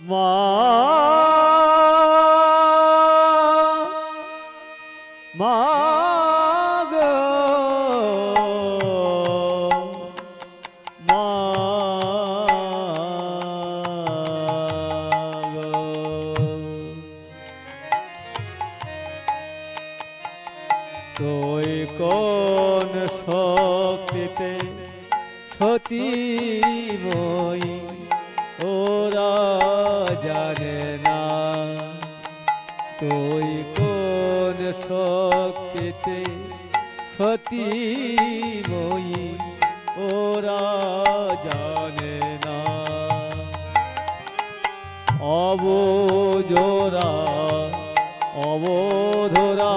মা। মা তুই কোন শক্তিতে সতী মই ওরা জানে না। তুই কোন শক্তিতে সতী মই? ওরা জানে না। অবজোরা অবধরা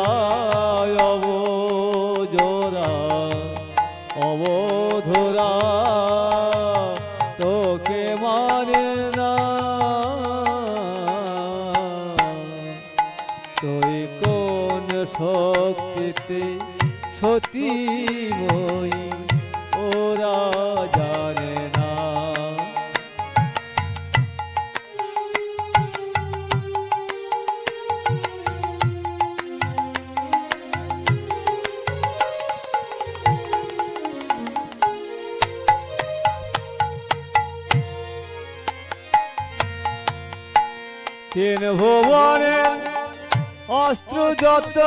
অবজোরা অবধরা সতী মই ওরা জানে না তিন ভুবনের অস্ত্র যত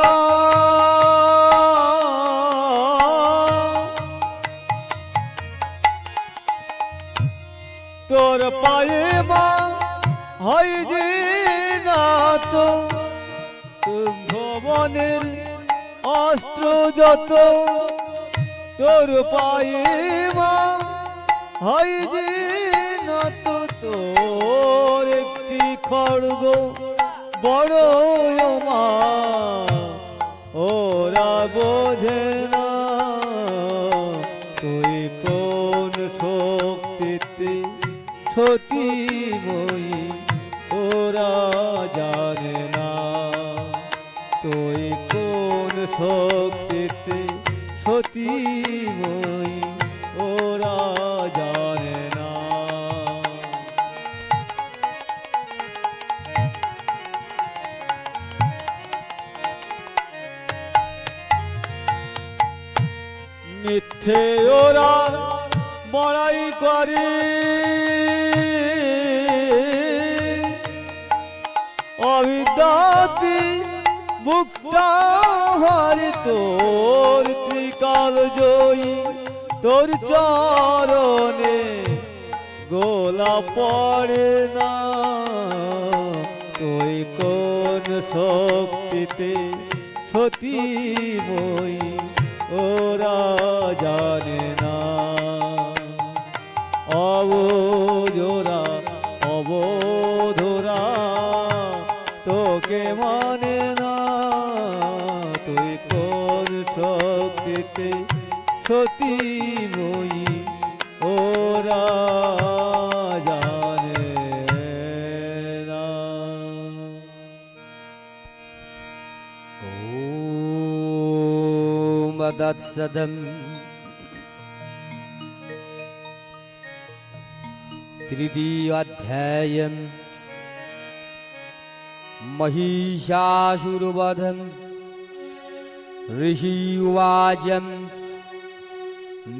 মা, হয় যে না তো, ভুবনের অস্ত্র যত, তোর মা, হয় যে না তো তোর একটি খড়গ, বড় মা, ওরা বোঝে না সতী। বুকটা হারি তোর ত্রিকাল জয়ী, তোর চরণে গোলা পড়ে না। তুই কোন শক্তিতে সতী বই ওরা জানে तृतीयाध्यायम् महिषाशुर्वधम् ऋषिवाजम्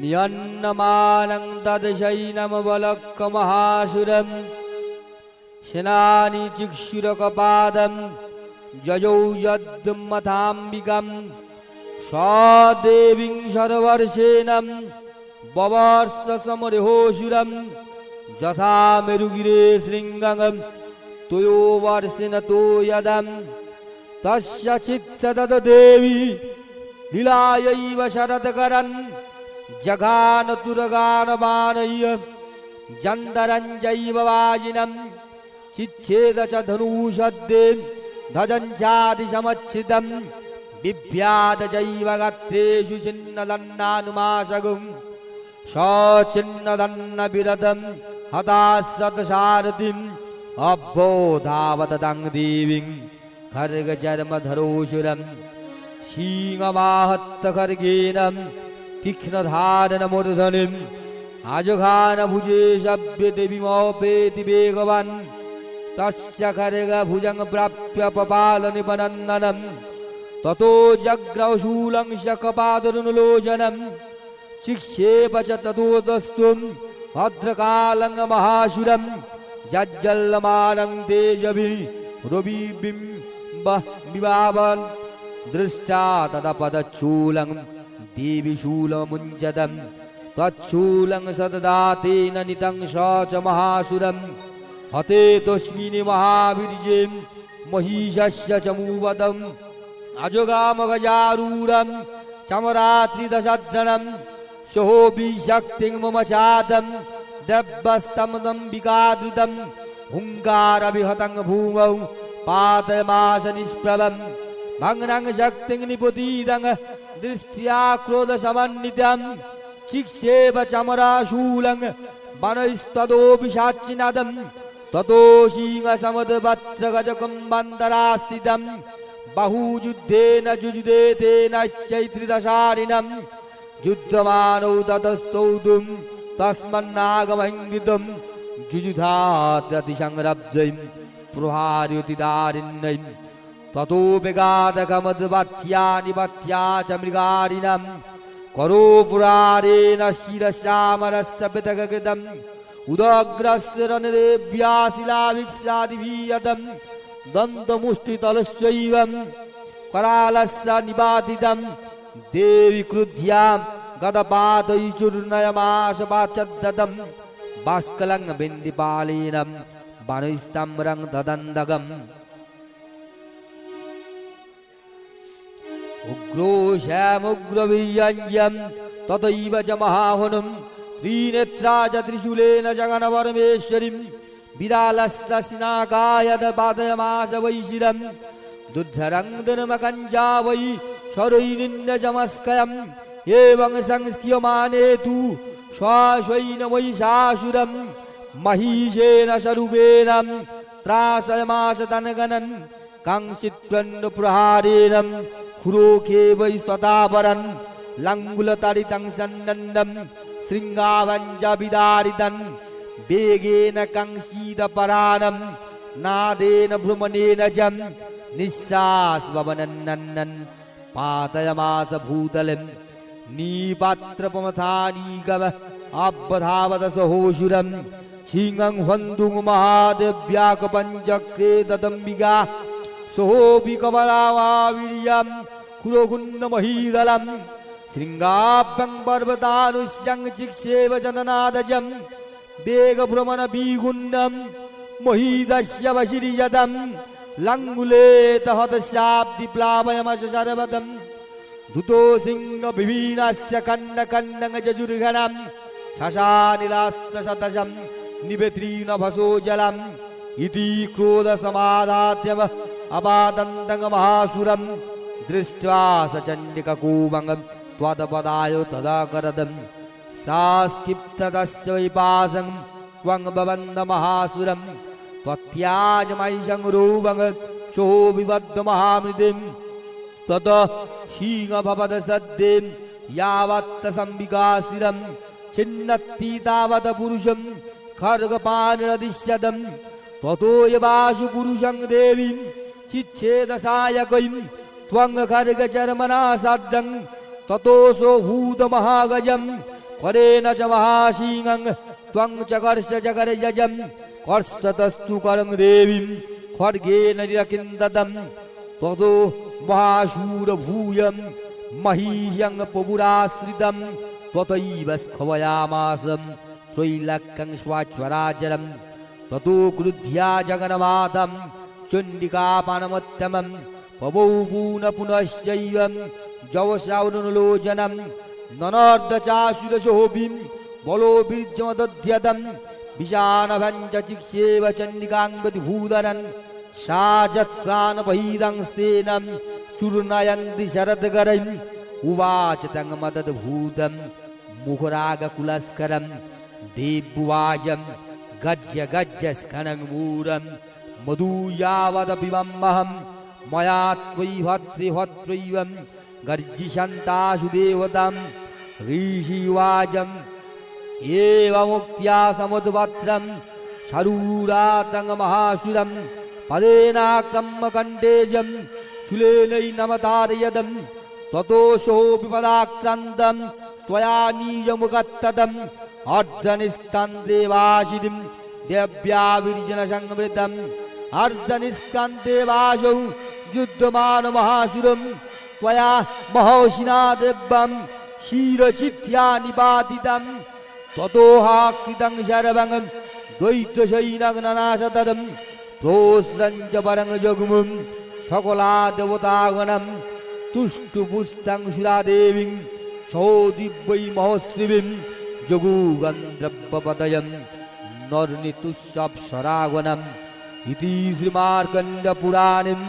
नियन्नमानं तद् शैनमवलकमहासुरम् स्नानि चिक्षुरकपादम् यजौ यद्मथाम्बिकम्। यथा मेरुगिरे शृङ्गं तुयो वर्षेण तो यदं। तस्य चित्तददेवी लीलायैव शरदकरन् जघानतुरगानबाणय्य जन्दरञ्जैव वाजिनं चिच्छेद च धनुषद्दे धजञ्चादिसमच्छिदम् बिभ्यादजैव गात्रेषु छिन्नदन्नानुमासगुम् सचिन्नदन्नविरदम् हताशतसारथिम् अभ्योधावतदं देवीं खर्गचर्मधरोषुरम् शीङमाहत्त खर्गेण तीक्ष्णधारनमूर्धनिम् आजघानभुजे सभ्यदेवीमोपेति वेगवान् तस्य खर्गभुजं प्राप्य पपालनिपनन्दनं ततो जग्रशूलं शकपादरुनुलोचनं चिक्षेप च ततोदस्तुं भद्रकालं महाशुरं जज्जल्यमानं तेजभिः विभावन् दृष्टा तदपदच्छूलं देवि शूलमुञ्जदं तच्छूलं सतदा तेन नितं स च महासुरं हते तस्मिन् महावीर्ये महिषस्य च मूवदम् अजगामगजारूढं चमरात्रिदशध्रणं सहोभिशक्तिं मम चादं दब्बस्तमदं विकादृतं हुङ्कारविहतं भूमौ पातमास निष्प्रभं भग्नं शक्तिं निपुतीदं दृष्ट्या क्रोधसमन्वितं चिक्षेप चमराशूलं वनस्तदोऽपि साक्षिनदं ततो বাহুযুদ্ধেন যুজুদে তেনৈত্রিদশারিণম যুদ্ধমানৌ ততস্তৌদুম তস্মন্নাগমঙ্গিতম যুযুধাততিসংরব্ধৈম প্রহারয়তিদারিণ্যৈম। ততোপেগাতকমদ্বত্যানি বত্যা চ মৃগারিণম করোপুরারেণ শিরশ্যামরস্য পৃথকৃতম উদগ্রস্য রণদেব্যা শিলাভিক্ষাদিভীয়তম দন্তমুষ্টিতলশ্চৈবম করালস্য নিবাদিতম দেবী ক্রুধ্যাম গদপাদয়ুচূর্ণয়মাশপাচদ্দদম বাস্কলং বিন্দিপালীনম বাণৈস্তম্রং দদন্দগম। উগ্রোশ্যামুগ্রবীর্যঞ্জম ততৈব চ মহাহনুম ত্রিনেত্রা চ ত্রিশূলেন জগনপরমেশ্বরীম। नाकायदयमास वै स्वरैनिन्दजमस्कयम् एवं शिरं तु ह्रोके वै शाशुरम् महीषेण स्वरूपेण त्रासयमासतनगनम् काङ्क्षित्वन्नप्रहारेण खुरोखे वै स्वतापरन् लङ्गुलतरितं सन्नन्दम् शृङ्गावञ्च विदारितम् वेगेन कंसीदपराणं नादेन भ्रमणेन च निःश्वासवनन्नन् पातयमास भूतलं नीपात्रपमथानीगम सहोषुरं हिङं हन्तुं महादेव्याकपञ्चक्रे ददम्बिका सोऽपिकमलावावीर्यं कुरोकुन्नमहीदलं शृङ्गाभ्यं पर्वतानुष्यं चिक्षेव जननादजं वेगभ्रमणबीगुण्डं महीदस्य वशिरियदं लङ्गुलेतहतशाब्दिप्लावयमश शरवदं धुतो सिंहविभीनस्य कन्नकन्नङ जजुर्घनं शशानिलास्तशतशं निबेत्रीनभसो जलम् इति क्रोधसमाधात्यव अपादन्तङ्गमहासुरं दृष्ट्वा स चण्डिककूमङ्गं त्वदपदाय तदा करदं सा स्किप्ततस्य वैपासं त्वं भवन्दमहासुरं त्वत्याजमैषं रूपं शोभिबद्धमहामृतिं तत हीङ्भवद सद्यं यावत् संविकाशिरं छिन्नत्ति तावत् पुरुषं खड्गपानिरदिश्यदम् ततो यवाशु पुरुषं देवीं चिच्छेदसायकैं त्वं खड्गचर्मणा सार्धं ततोऽसो भूतमहागजं करेण च महासिंहं त्वं च कर्ष जगर्यजं कर्षतस्तु करं देवीं खड्गेन निरकिन्दतं ततो क्रुध्या जगन्मातं चण्डिकापानमत्तमं पवौ पून पुनश्चैवं जवशावनुलोचनं ननर्दचाशुरशोभिं बलो बीर्जमदध्यदं विशानभं च चिक्षेव चण्डिकाङ्गतिभूदरन् सा जत्सानपहीदंस्तेनं चूर्णयन्ति शरद्गरैम् उवाच तं मदद्भूतं मुहुरागकुलस्करं देव्युवाजं गज्य गज्य स्खनं मूरं मधुयावदपि मह्महं मया त्वैभत्रिभत्रैवं गर्जिषन्तासु देवतां ऋषिवाजम् एवमुक्त्या समुद्वक्त्रं शरूरातङ् महासुरं पदेनाक्रम्य कण्डेजं शूलेनैनमतारयदं ततोऽशो विपदाक्रान्तं त्वया नीयमुगत्तदम् अर्धनिष्कान्देवाशिरिं देव्याविर्जनसंवृतम् अर्धनिष्कान्देवासौ युद्धमानमहासुरं त्वया महर्षिणा देव्यं ক্ষীরচিথ্যা নিবাদিতম ততোহাকৃতং শরবং দ্বৈতশৈনং নানাশতরম প্রশ্রঞ্চ পরং যগুমুম সকলা দেবতাগণম তুষ্টুপুস্তং সুরাদেবীং সৌদিব্যৈ মহশ্রীবীং যগুগন্ধ্রব্যপদয়ম নর্নিতুষরাগণম ইতি শ্রীমার্কণ্ডপুরাণীম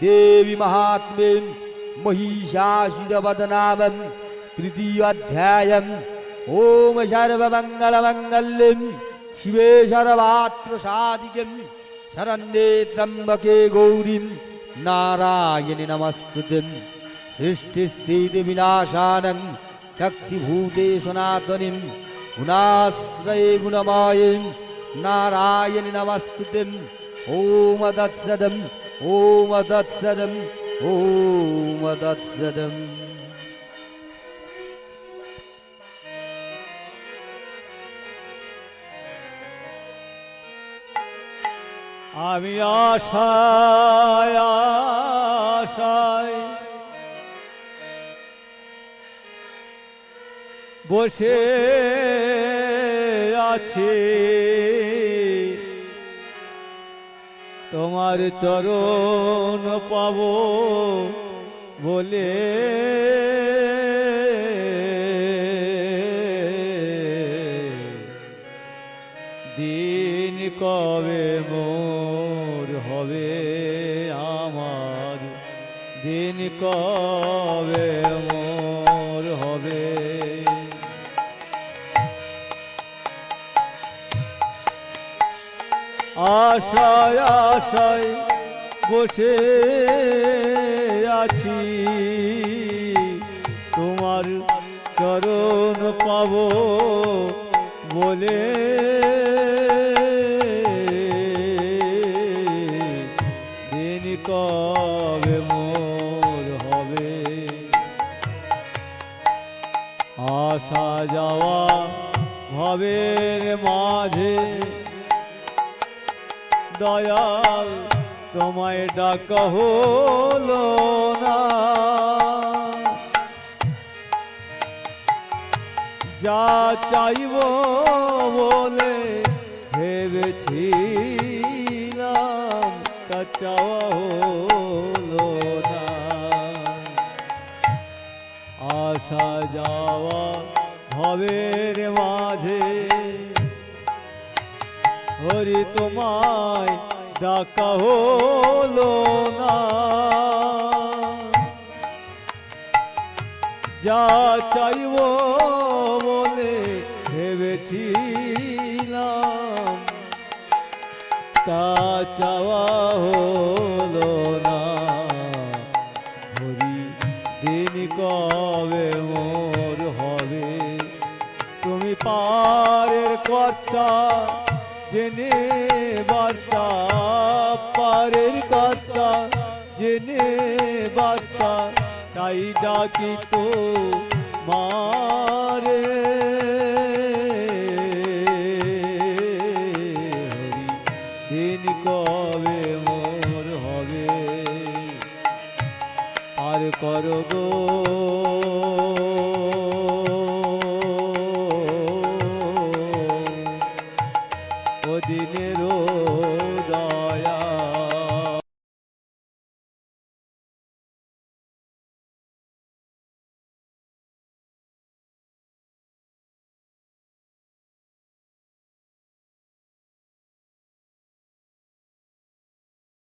দেবী মহাত্মীম महिषासुरवदनामं तृतीयोऽध्यायम् ॐ सर्वमङ्गलमङ्गल्यं शिवे सर्वात्मसादिकं शरण्ये त्र्यम्बके गौरीं नारायणि नमस्तुतिं सृष्टिस्थितिविनाशानं शक्तिभूते सनातनीं गुणाश्रये गुणमायं नारायणि नमस्तुतिं ॐ तत्सदम् ॐ तत्सदम् ॐ तत्सदम् আমি আশায় আশায় বসে আছি তোমার চরণ পাব বলে। দিন কবে মোর হবে আমার? দিন কবে আশায় আশায় বসে আছি। তোমার চরণ পাব বলে। দিন কবে মোর হবে? আসা যাওয়া ভবের মাঝে দয়াল, তোমায় ডাক হলো না। যা চাইব বলে ভেবেছিলাম, তা চাওয়া হলো না। আসা যাওয়া ভবের মাঝে। হরি তোমায় ডাকা হলো না। যা চাইব বলে ভেবেছিলাম, তা চাওয়া হলো না। হরি দিন কবে মোর হবে? তুমি পারের কথা জেনে বার্তা, পারের কথা। জেনে বার্তা, তাই ডাকি তো মারে। দিন কবে মোর হবে? আর করো